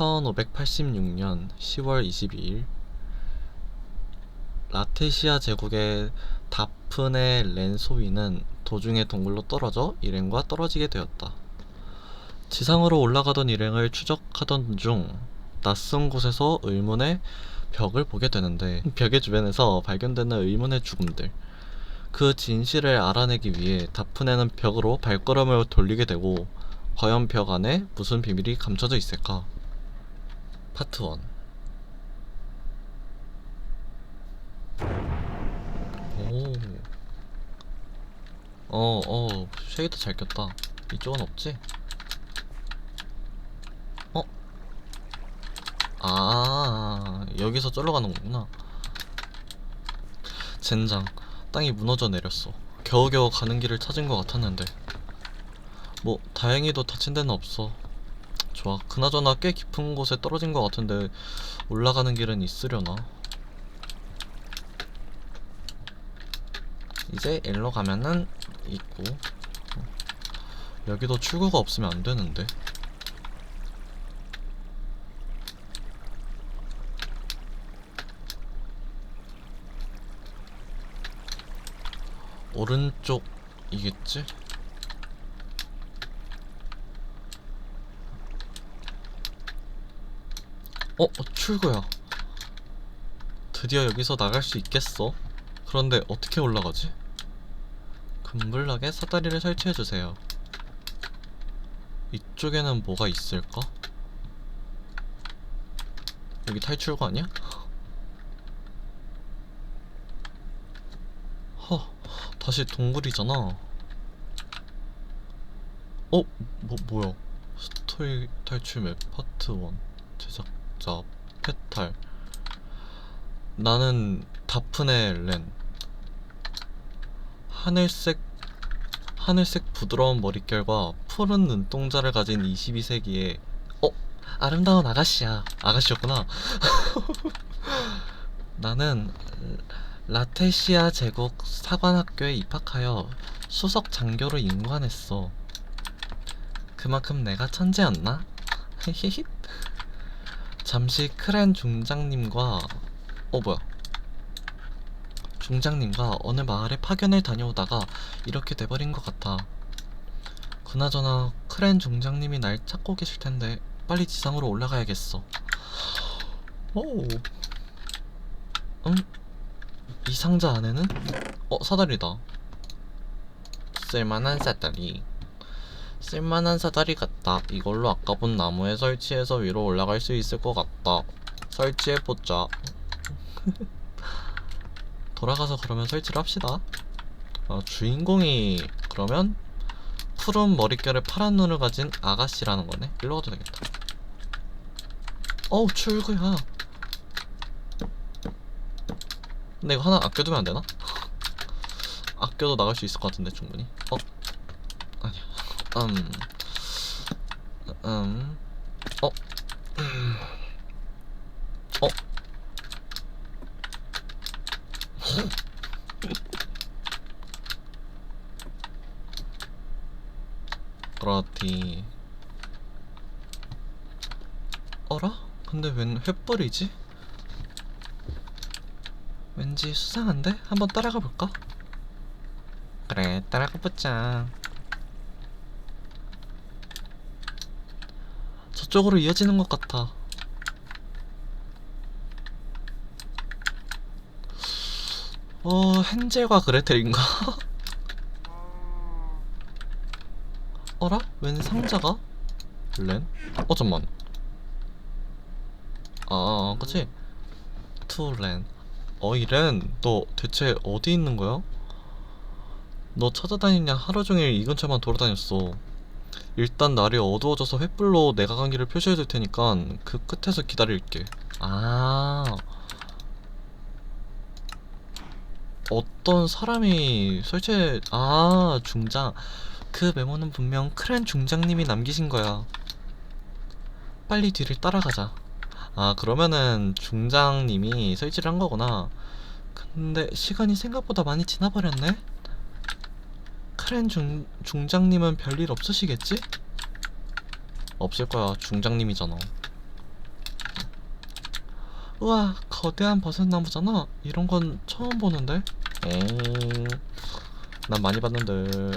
1586년 10월 22일 라테시아 제국의 다프네 렌소위는 도중에 동굴로 떨어져 일행과 떨어지게 되었다. 지상으로 올라가던 일행을 추적하던 중 낯선 곳에서 의문의 벽을 보게 되는데 벽의 주변에서 발견되는 의문의 죽음들 그 진실을 알아내기 위해 다프네는 벽으로 발걸음을 돌리게 되고 과연 벽 안에 무슨 비밀이 감춰져 있을까? 파트 1 오. 어, 어, 쉐이더 잘 꼈다. 이쪽은 없지? 어? 아, 여기서 쫄러 가는 거구나. 젠장, 땅이 무너져 내렸어. 겨우겨우 가는 길을 찾은 것 같았는데. 뭐, 다행히도 다친 데는 없어. 좋아. 그나저나 꽤 깊은 곳에 떨어진 것 같은데, 올라가는 길은 있으려나? 이제 일로 가면은 있고 어. 여기도 출구가 없으면 안 되는데 오른쪽이겠지? 어? 어, 출구야 드디어 여기서 나갈 수 있겠어? 그런데 어떻게 올라가지? 금블락에 사다리를 설치해주세요. 이쪽에는 뭐가 있을까? 여기 탈출구 아니야? 허, 다시 동굴이잖아. 어? 뭐, 뭐야? 스토리 탈출 맵 파트 1 제작 자 페탈. 나는 다프네 렌. 하늘색 하늘색 부드러운 머릿결과 푸른 눈동자를 가진 22세기의 어? 아름다운 아가씨야. 아가씨였구나. 나는 라테시아 제국 사관학교에 입학하여 수석 장교로 임관했어. 그만큼 내가 천재였나? 히히히 잠시 크렌 중장님과 어 뭐야 중장님과 어느 마을에 파견을 다녀오다가 이렇게 돼버린 것 같아. 그나저나 크렌 중장님이 날 찾고 계실 텐데 빨리 지상으로 올라가야겠어. 오. 음? 이 상자 안에는? 어 사다리다. 쓸만한 사다리. 쓸만한 사다리 같다. 이걸로 아까 본 나무에 설치해서 위로 올라갈 수 있을 것 같다. 설치해보자. 돌아가서 그러면 설치를 합시다. 어, 주인공이 그러면 푸른 머릿결에 파란 눈을 가진 아가씨라는 거네. 일로 가도 되겠다. 어우 출구야. 근데 이거 하나 아껴두면 안 되나? 아껴도 나갈 수 있을 것 같은데 충분히. 어? 음. 음. 어? 음. 어? 그렇디 어라? 근데 웬 횃불이지? 왠지 수상한데? 한번 따라가 볼까? 그래 따라가 보자 저쪽으로 이어지는 것 같아 어 헨젤과 그레텔인가? 어라? 웬 상자가? 렌? 어 잠만 아 그치? 투렌 어이 렌너 대체 어디 있는 거야? 너 찾아다니냐 하루 종일 이 근처만 돌아다녔어 일단 날이 어두워져서 횃불로 내가 간 길을 표시해 줄 테니까 그 끝에서 기다릴게. 아. 어떤 사람이 설치 아 중장. 그 메모는 분명 크랜 중장님이 남기신 거야. 빨리 뒤를 따라가자. 아 그러면은 중장님이 설치를 한 거구나. 근데 시간이 생각보다 많이 지나버렸네 크랜 중, 중장님은 별일 없으시겠지? 없을 거야 중장님이잖아 우와, 거대한 버섯나무잖아. 이런 건 처음 보는데? 엥. 난 많이 봤는데.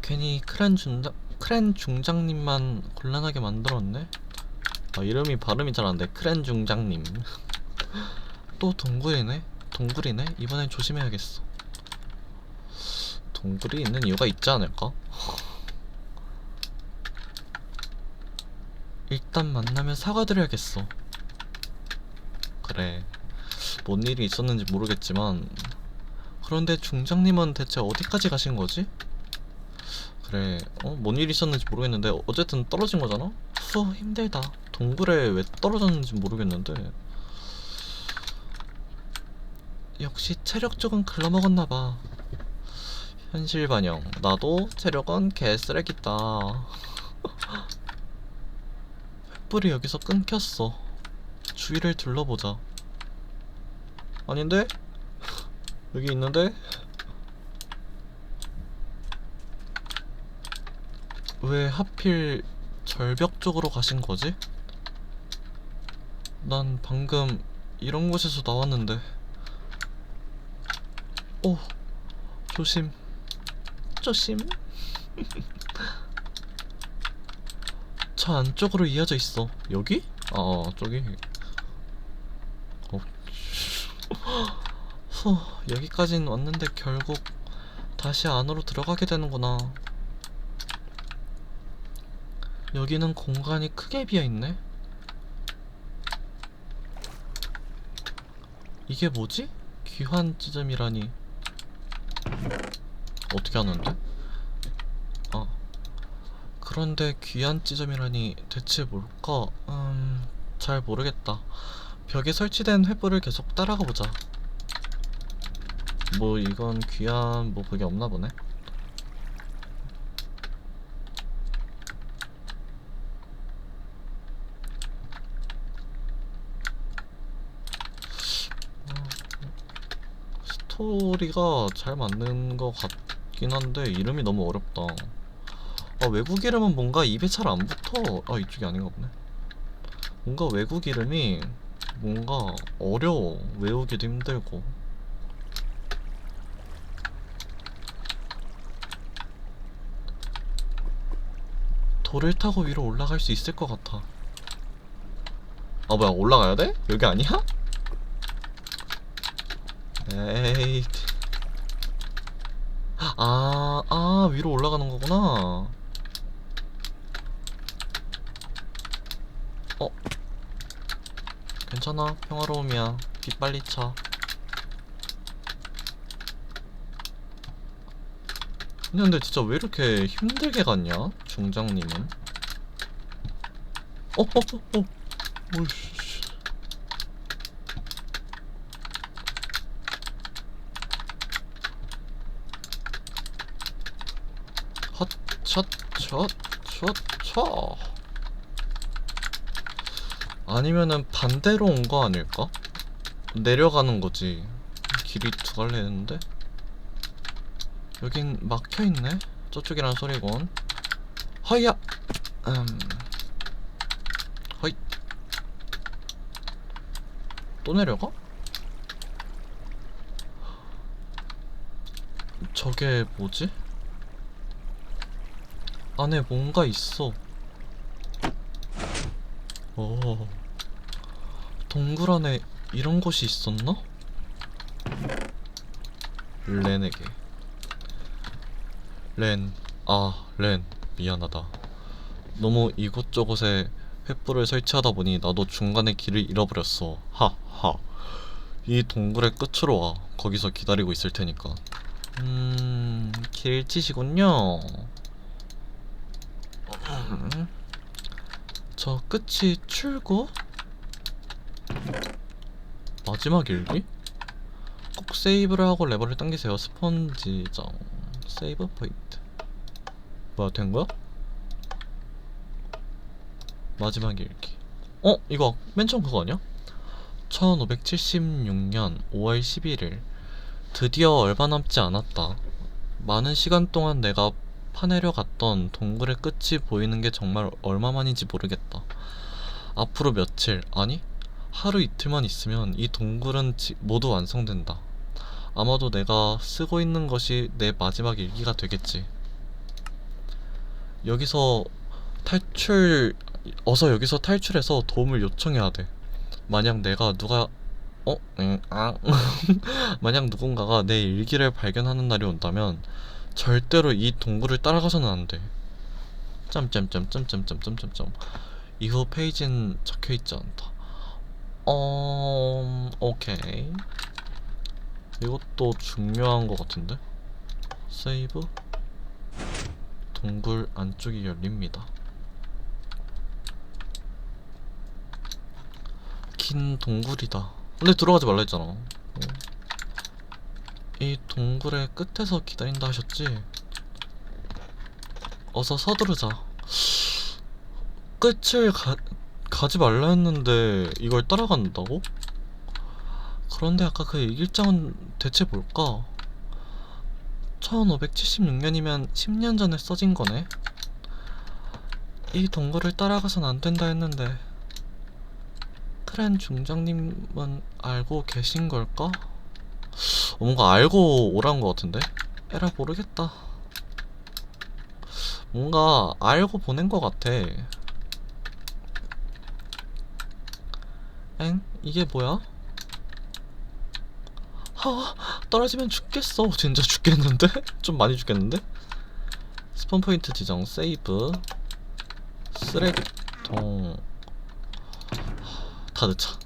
괜히 크랜 중장, 크랜 중장님만 곤란하게 만들었네? 아, 이름이 발음이 잘 안 돼. 크랜 중장님. 또 동굴이네? 동굴이네? 이번엔 조심해야겠어. 동굴이 있는 이유가 있지 않을까? 일단 만나면 사과드려야겠어. 그래. 뭔 일이 있었는지 모르겠지만 그런데 중장님은 대체 어디까지 가신 거지? 그래. 어? 뭔 일이 있었는지 모르겠는데 어쨌든 떨어진 거잖아? 후 힘들다. 동굴에 왜 떨어졌는지 모르겠는데 역시 체력 쪽은 글러먹었나 봐. 현실 반영. 나도 체력은 개쓰레기다. 횃불이 여기서 끊겼어. 주위를 둘러보자. 아닌데? 여기 있는데? 왜 하필 절벽 쪽으로 가신 거지? 난 방금 이런 곳에서 나왔는데. 오, 조심. 조심. 저 안쪽으로 이어져 있어. 여기? 아, 저기. 어. 후, 여기까진 왔는데 결국 다시 안으로 들어가게 되는구나. 여기는 공간이 크게 비어 있네. 이게 뭐지? 귀환 지점이라니. 어떻게 하는데? 아. 그런데 귀한 지점이라니 대체 뭘까? 음, 잘 모르겠다. 벽에 설치된 횃불을 계속 따라가 보자. 뭐 이건 귀한 뭐 그게 없나 보네. 스토리가 잘 맞는 것 같 긴 한데 이름이 너무 어렵다. 아 외국 이름은 뭔가 입에 잘 안 붙어. 아 이쪽이 아닌가 보네. 뭔가 외국 이름이 뭔가 어려워. 외우기도 힘들고. 돌을 타고 위로 올라갈 수 있을 것 같아. 아 뭐야 올라가야 돼? 여기 아니야? 에이. 위로 올라가는 거구나. 어. 괜찮아. 평화로움이야. 빛 빨리 차. 근데 진짜 왜 이렇게 힘들게 갔냐? 중장님은. 어, 어, 어, 어. 오이씨. 헛 첫 첫첫쳐. 아니면은 반대로 온 거 아닐까? 내려가는 거지. 길이 두 갈래는데? 여긴 막혀 있네. 저쪽이란 소리곤 허야! 음. 허이. 또 내려가? 저게 뭐지? 안에 뭔가 있어. 오. 동굴 안에 이런 곳이 있었나? 렌에게. 렌. 아, 렌. 미안하다. 너무 이곳저곳에 횃불을 설치하다 보니 나도 중간에 길을 잃어버렸어. 하 하. 이 동굴의 끝으로 와. 거기서 기다리고 있을 테니까. 음, 길치시군요. 음. 저 끝이 출구? 마지막 일기? 꼭 세이브를 하고 레버를 당기세요. 스펀지정 세이브 포인트. 뭐야 된 거야? 마지막 일기. 어 이거 맨 처음 그거 아니야? 1576년 5월 11일 드디어 얼마 남지 않았다. 많은 시간 동안 내가 파내려 갔던 동굴의 끝이 보이는 게 정말 얼마만인지 모르겠다. 앞으로 며칠, 아니, 하루 이틀만 있으면 이 동굴은 지- 모두 완성된다. 아마도 내가 쓰고 있는 것이 내 마지막 일기가 되겠지. 여기서 탈출, 어서 여기서 탈출해서 도움을 요청해야 돼. 만약 내가 누가, 어? 응, 아. 만약 누군가가 내 일기를 발견하는 날이 온다면 절대로 이 동굴을 따라가서는 안 돼. 짬짬짬짬짬짬짬짬짬. 이후 페이지는 적혀 있지 않다. 어, 오케이. 이것도 중요한 것 같은데? 세이브? 동굴 안쪽이 열립니다. 긴 동굴이다. 근데 들어가지 말라 했잖아. 어. 이 동굴의 끝에서 기다린다 하셨지? 어서 서두르자. 끝을 가, 가지 말라 했는데 이걸 따라간다고? 그런데 아까 그 일기장은 대체 뭘까? 1576년이면 10년 전에 써진 거네? 이 동굴을 따라가선 안 된다 했는데 크랜 중장님은 알고 계신 걸까? 어, 뭔가 알고 오란 것 같은데? 에라 모르겠다 뭔가 알고 보낸 것 같아 엥? 이게 뭐야? 하, 떨어지면 죽겠어. 진짜 죽겠는데? 좀 많이 죽겠는데? 스폰 포인트 지정, 세이브, 쓰레기통, 다 넣자.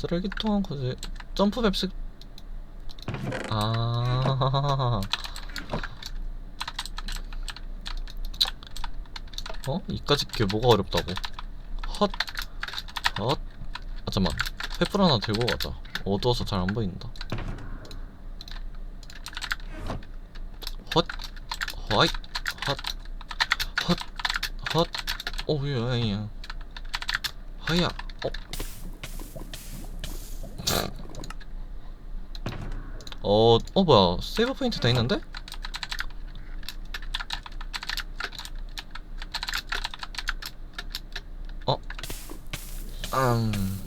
쓰레기통은 굳이 점프 맵식. 아. 어? 이까짓 게 뭐가 어렵다고? 헛. 헛. 아 잠만. 횃불 하나 들고 가자. 어두워서 잘 안 보인다. 헛. 허이 헛헛헛. 오야야. 하야 어 어, 어 뭐야. 세이브 포인트 다 있는데? 어? 음...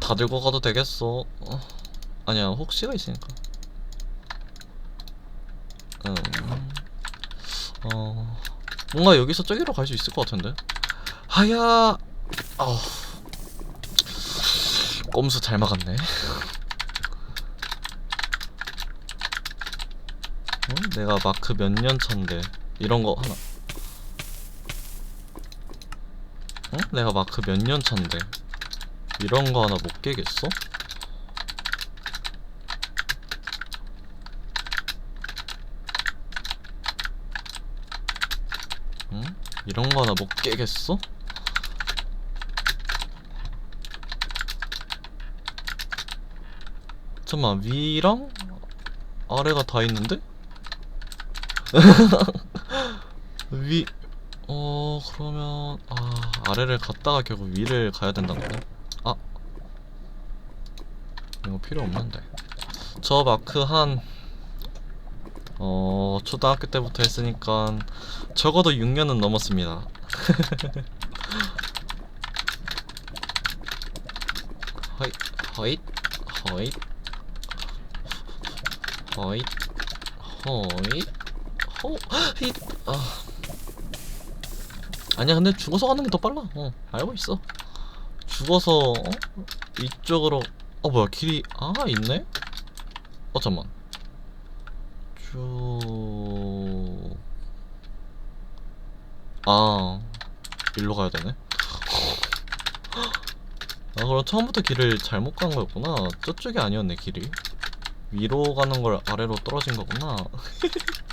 다 들고 가도 되겠어. 어. 아니야 혹시가 있으니까. 음... 어... 뭔가 여기서 저기로 갈 수 있을 것 같은데? 하야... 어... 꼼수 잘 막았네 어? 내가 마크 몇 년 차인데 이런 거 하나 어? 내가 마크 몇 년 차인데 이런 거 하나 못 깨겠어? 응? 이런 거 하나 못 깨겠어? 잠깐만 위랑 아래가 다 있는데? 위, 어, 그러면, 아, 아래를 갔다가 결국 위를 가야 거네? 아. 이거 필요 없는데. 저 마크 한, 어, 초등학교 때부터 했으니까, 적어도 6년은 넘었습니다. 허잇, 허잇, 허잇, 허잇, 허잇. 어, 히, 아. 아니야, 근데 죽어서 가는 게 더 빨라. 어, 알고 있어. 죽어서, 어? 이쪽으로, 어, 뭐야, 길이, 아, 있네? 어, 잠만. 쭉. 아, 일로 가야 되네. 아, 그럼 처음부터 길을 잘못 간 거였구나. 저쪽이 아니었네, 길이. 위로 가는 걸 아래로 떨어진 거구나.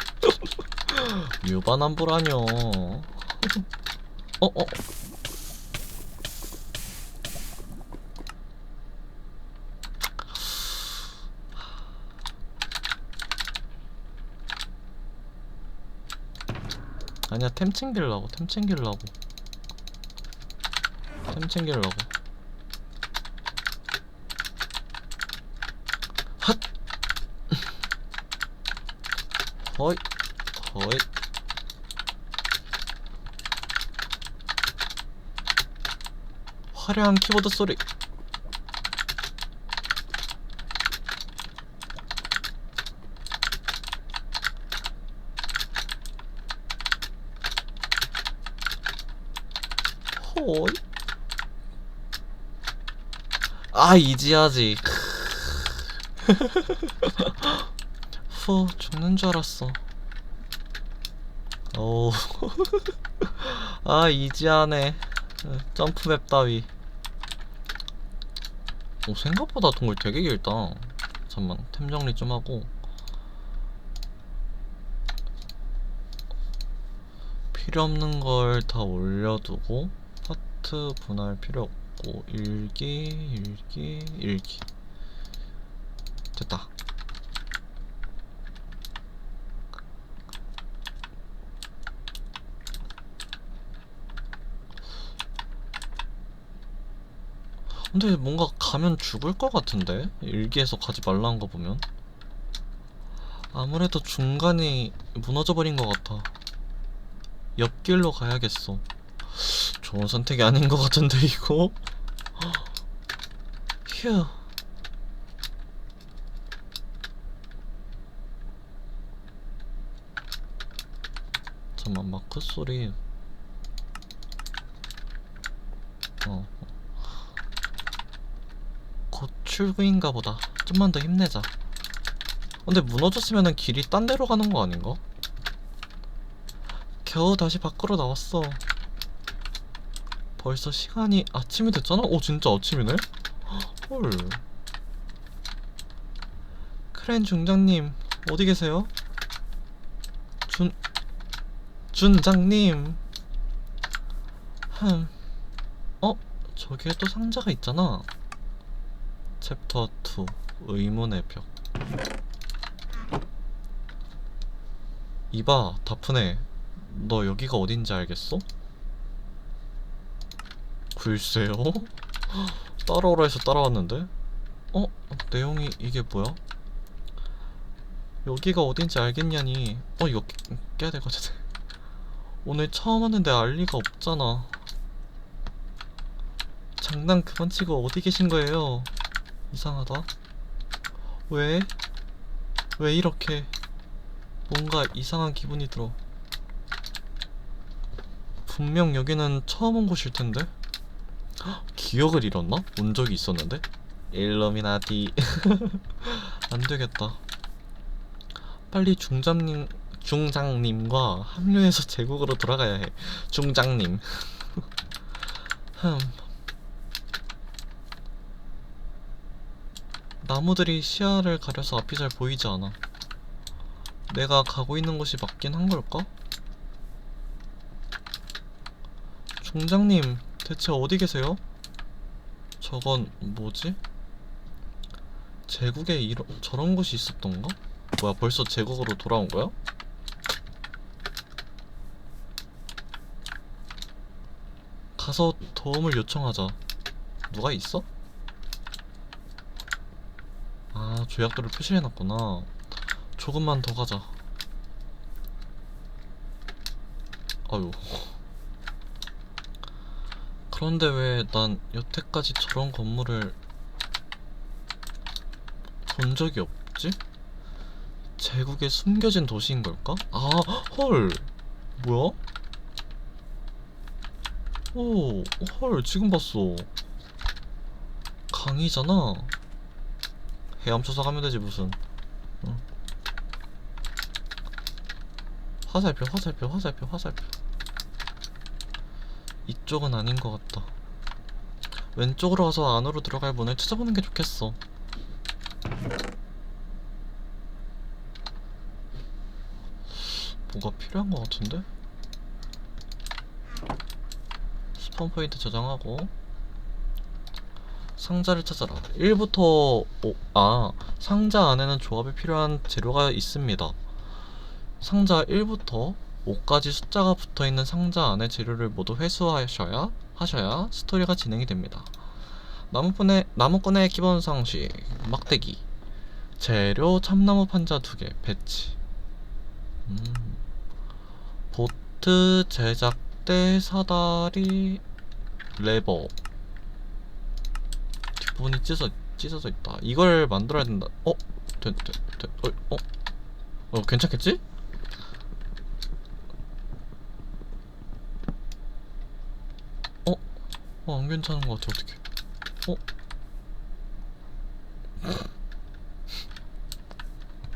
유반함부라뇨. 어, 어. 아니야, 템 챙기려고, 템 챙기려고. 템 챙기려고. 핫! 어이. 허이 화려한 키보드 소리. 호이. 아 이지하지. 후 죽는 줄 알았어 오, 아 이지하네. 점프맵 따위. 오 생각보다 동굴 되게 길다. 잠만 템 정리 좀 하고. 필요 없는 걸 다 올려두고 하트 분할 필요 없고 일기 일기 일기. 됐다 근데 뭔가 가면 죽을 것 같은데? 일기에서 가지 말라는 거 보면? 아무래도 중간이 무너져버린 것 같아. 옆길로 가야겠어. 좋은 선택이 아닌 것 같은데 이거? 휴. 잠만 마크 소리 어 곧 출구인가 보다. 좀만 더 힘내자. 근데 무너졌으면은 길이 딴 데로 가는 거 아닌가? 겨우 다시 밖으로 나왔어. 벌써 시간이 아침이 됐잖아? 오 진짜 아침이네? 헐. 크랜 중장님 어디 계세요? 준 준장님. 흠. 어? 저기에 또 상자가 있잖아. 챕터 2 의문의 벽 이봐 다프네 너 여기가 어딘지 알겠어? 글쎄요 따라오라 해서 따라왔는데 어? 내용이 이게 뭐야? 여기가 어딘지 알겠냐니 어 이거 깨- 깨야 되거든 오늘 처음 왔는데 알 리가 없잖아 장난 그만 치고 어디 계신 거예요? 이상하다. 왜? 왜 이렇게 뭔가 이상한 기분이 들어. 분명 여기는 처음 온 곳일 텐데. 헉, 기억을 잃었나? 온 적이 있었는데. 일루미나티. 안 되겠다. 빨리 중장님 중장님과 합류해서 제국으로 돌아가야 해. 중장님. 흠. 나무들이 시야를 가려서 앞이 잘 보이지 않아. 내가 가고 있는 곳이 맞긴 한 걸까? 중장님, 대체 어디 계세요? 저건 뭐지? 제국에 이러, 저런 곳이 있었던가? 뭐야, 벌써 제국으로 돌아온 거야? 가서 도움을 요청하자. 누가 있어? 아, 조약돌을 표시해놨구나. 조금만 더 가자. 아유. 그런데 왜 난 여태까지 저런 건물을 본 적이 없지? 제국에 숨겨진 도시인 걸까? 아, 헐! 뭐야? 오, 헐, 지금 봤어. 강이잖아. 헤엄쳐서 가면 되지 무슨. 응. 화살표 화살표 화살표 화살표. 이쪽은 아닌 것 같다. 왼쪽으로 가서 안으로 들어갈 문을 찾아보는 게 좋겠어. 뭐가 필요한 것 같은데? 스폰 포인트 저장하고 상자를 찾아라. 1부터 5, 아, 상자 안에는 조합에 필요한 재료가 있습니다. 상자 1부터 5까지 숫자가 붙어 있는 상자 안에 재료를 모두 회수하셔야 하셔야 스토리가 진행이 됩니다. 나무꾼의 나무꾼의 기본 상식 막대기 재료 참나무 판자 2개 배치 음, 보트 제작 대 사다리 레버 뒷 부분이 찢어, 찢어져 있다 이걸 만들어야 된다 어? 돼, 돼, 돼, 어? 어? 어 괜찮겠지? 어? 어, 안 괜찮은 것 같아, 어떡해. 어?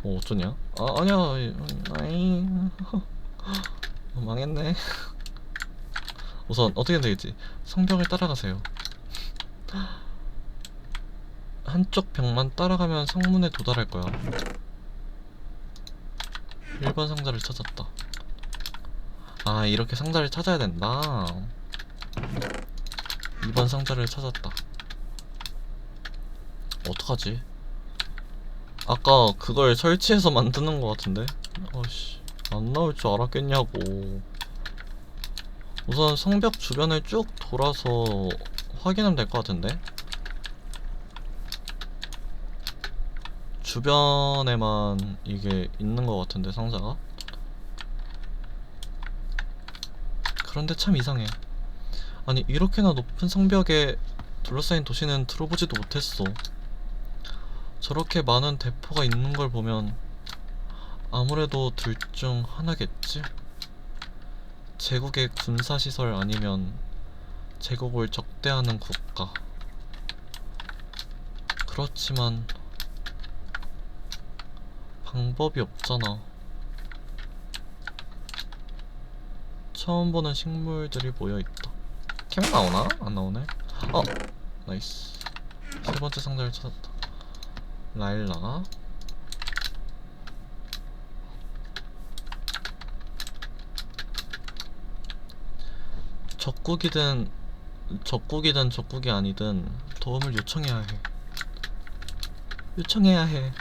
어, 어쩌냐? 아, 아니야. 아이. 어, 망했네. 우선, 어떻게 되겠지? 성벽을 따라가세요. 한쪽 벽만 따라가면 성문에 도달할 거야. 1번 상자를 찾았다. 아, 이렇게 상자를 찾아야 된다. 2번 상자를 찾았다. 어떡하지? 아까 그걸 설치해서 만드는 것 같은데? 어씨, 안 나올 줄 알았겠냐고. 우선 성벽 주변을 쭉 돌아서 확인하면 될 것 같은데? 주변에만 이게 있는 것 같은데, 상자가? 그런데 참 이상해. 아니 이렇게나 높은 성벽에 둘러싸인 도시는 들어보지도 못했어. 저렇게 많은 대포가 있는 걸 보면 아무래도 둘 중 하나겠지? 제국의 군사시설 아니면 제국을 적대하는 국가. 그렇지만 방법이 없잖아. 처음 보는 식물들이 모여 있다. 캠 나오나? 안 나오네. 어, 나이스. 세 번째 상자를 찾았다. 라일라. 적국이든 적국이든 적국이 아니든 도움을 요청해야 해. 요청해야 해.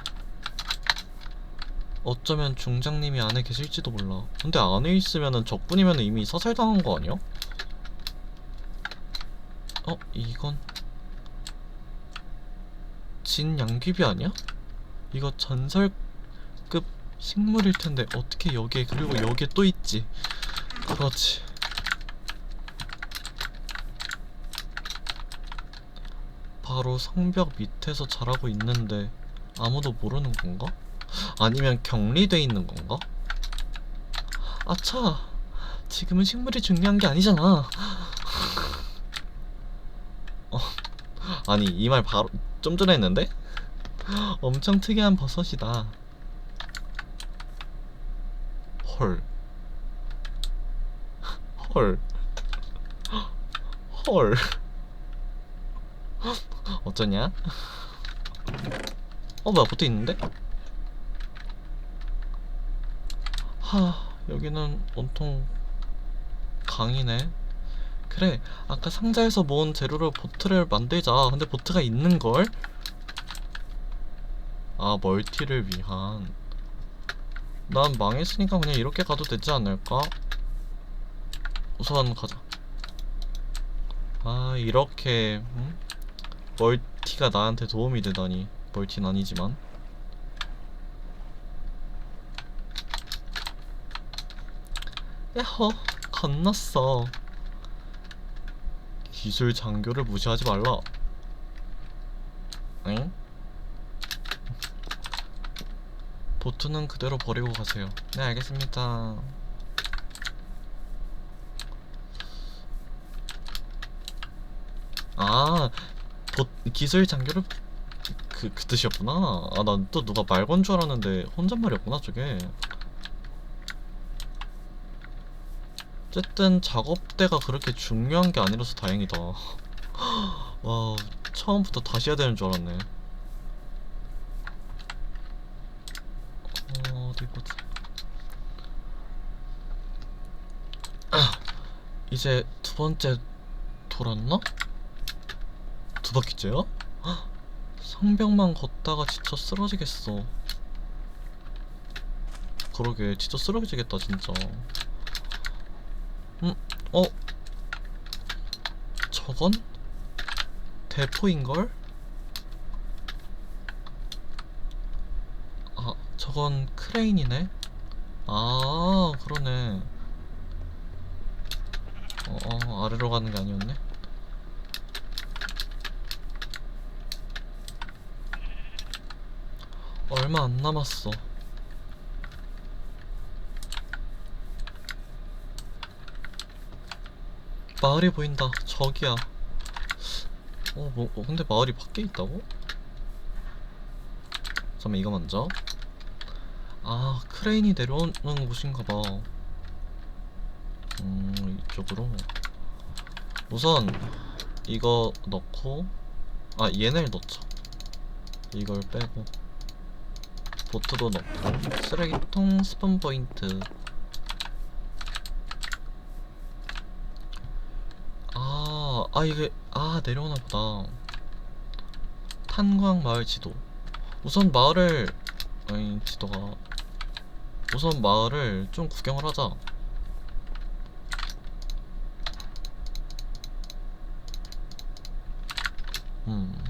어쩌면 중장님이 안에 계실지도 몰라. 근데 안에 있으면은 적군이면 이미 사살당한 거 아니야? 어, 이건 진 양귀비 아니야? 이거 전설급 식물일 텐데 어떻게 여기에 그리고 여기에 또 있지? 그렇지. 바로 성벽 밑에서 자라고 있는데 아무도 모르는 건가? 아니면 격리돼 있는 건가? 아차! 지금은 식물이 중요한 게 아니잖아. 어, 아니 이 말 바로 좀 전에 했는데? 엄청 특이한 버섯이다. 헐. 헐. 헐. 어쩌냐? 어 뭐야 붙어 있는데? 하 여기는 온통 강이네. 그래 아까 상자에서 모은 재료로 보트를 만들자 근데 보트가 있는걸? 아 멀티를 위한 난 망했으니까 그냥 이렇게 가도 되지 않을까? 우선 가자 아 이렇게 음? 멀티가 나한테 도움이 되다니 멀티는 아니지만 야호 건넜어 기술 장교를 무시하지 말라. 응? 보트는 그대로 버리고 가세요. 네, 알겠습니다. 아, 보, 기술 장교를 그, 그 뜻이었구나. 아, 난 또 누가 말 건 줄 알았는데 혼잣말이었구나, 저게. 어쨌든 작업대가 그렇게 중요한 게 아니라서 다행이다. 와, 처음부터 다시 해야 되는 줄 알았네. 어, 어디. 아, 이제 두 번째 돌았나? 두 바퀴째야? 헉, 성벽만 걷다가 지쳐 쓰러지겠어. 그러게, 진짜 쓰러지겠다, 진짜. 음, 어? 저건? 대포인걸? 아, 저건 크레인이네? 아, 그러네. 어, 어 아래로 가는 게 아니었네 얼마 안 남았어 마을이 보인다. 저기야. 어, 뭐, 어, 근데 마을이 밖에 있다고? 잠깐만 이거 먼저. 아 크레인이 내려오는 곳인가봐. 음 이쪽으로. 우선 이거 넣고 아 얘네를 넣자. 이걸 빼고. 보트도 넣고. 쓰레기통 스폰 포인트 아, 아 이게 아 내려오나 보다. 탄광 마을 지도. 우선 마을을 아니 지도가. 우선 마을을 좀 구경을 하자. 음